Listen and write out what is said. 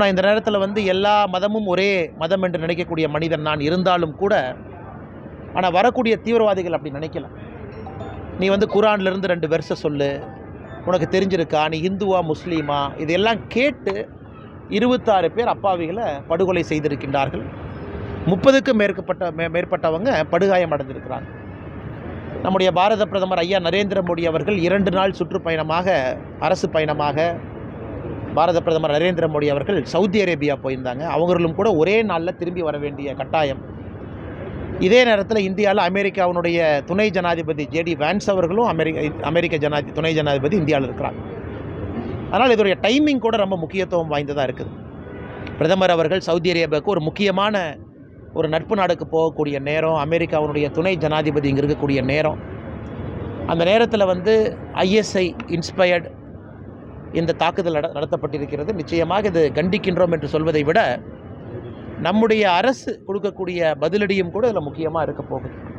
நான் இந்த நேரத்தில் வந்து எல்லா மதமும் ஒரே மதம் என்று நினைக்கக்கூடிய மனிதன் நான் இருந்தாலும் கூட ஆனால் வரக்கூடிய தீவிரவாதிகள் அப்படி நினைக்கல. நீ வந்து குரான்லேருந்து ரெண்டு வருஷம் சொல்லு உனக்கு தெரிஞ்சிருக்கா? நீ இந்துவா முஸ்லீமா? இதெல்லாம் கேட்டு இருபத்தாறு பேர் அப்பாவிகளை படுகொலை செய்திருக்கின்றார்கள். முப்பதுக்கும் மேற்கப்பட்ட மே மேற்பட்டவங்க படுகாயம் அடைந்திருக்கிறாங்க. நம்முடைய பாரத பிரதமர் ஐயா நரேந்திர மோடி அவர்கள் இரண்டு நாள் சுற்றுப்பயணமாக அரசு பயணமாக பாரத பிரதமர் நரேந்திர மோடி அவர்கள் சவுதி அரேபியா போயிருந்தாங்க. அவங்களும் கூட ஒரே நாளில் திரும்பி வர வேண்டிய கட்டாயம். இதே நேரத்தில் இந்தியாவில் அமெரிக்காவினுடைய துணை ஜனாதிபதி ஜேடி வேன்ஸ் அவர்களும் அமெரிக்க அமெரிக்க ஜனாதி துணை ஜனாதிபதி இந்தியாவில் இருக்கிறாங்க. அதனால் இதோடைய டைமிங் கூட ரொம்ப முக்கியத்துவம் வாய்ந்ததாக இருக்குது. பிரதமர் அவர்கள் சவுதி அரேபியாவுக்கு ஒரு முக்கியமான ஒரு நட்பு நாடுக்கு போகக்கூடிய நேரம் அமெரிக்காவினுடைய துணை ஜனாதிபதி இங்கே இருக்கக்கூடிய நேரம். அந்த நேரத்தில் வந்து ஐஎஸ்ஐ இன்ஸ்பயர்டு இந்த தாக்குதல் நட நடத்தப்பட்டிருக்கிறது. நிச்சயமாக இது கண்டிக்கின்றோம் என்று சொல்வதை விட நம்முடைய அரசு கொடுக்கக்கூடிய பதிலடியும் கூட இதில் முக்கியமாக இருக்க போகுது.